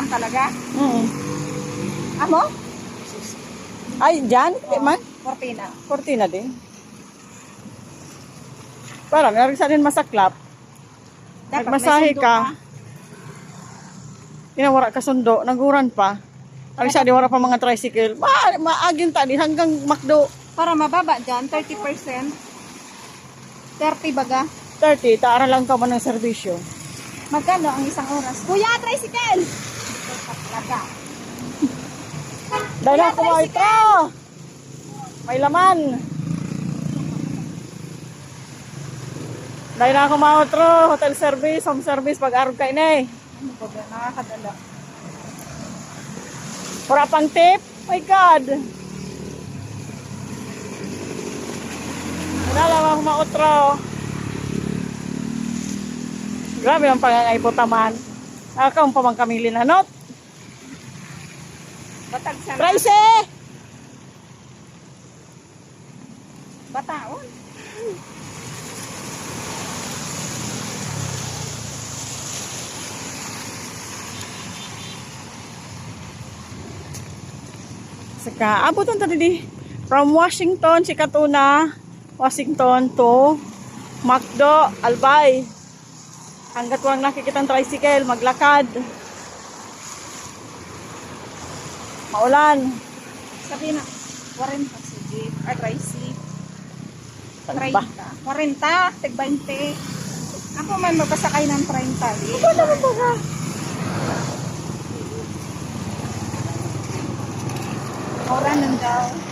Saan talaga? Mm. Amo? Ay, dyan? Oh. man? Cortina. Cortina din. Para, meron sa din masaklap. Dapat Nagmasahe ka. Kinawara ka sundo, naguran pa. Ang sa di wala pa mga tricycle. Ma maagin tadi hanggang McDo. Para mababa dyan, 30%. 30 baga. 30, taara lang ka man ng serbisyo. Magkano ang isang oras? Kuya, tricycle! Talaga. Dahil ako mo ito. May laman. Dahil ako mautro, hotel service, home service, pag-arog ka inay. Ano ba ba? Nakakadala. Wala pang tip? My God. Wala lang ako mautro. Grabe ang pangangay po taman. Nakakaon pa man kami linanot. Batag sa Tracy! bataon. Saka, abot ang tadi from Washington, si Katuna, Washington to Macdo, Albay. Hanggat walang nakikita tricycle, maglakad. Maulan. Sabi na, 40 si Jeep. Ay. Saan 30. ba? 40, tig 20. Ako man magpasakay ng 30. Ito naman ba ka? Ora nang daw.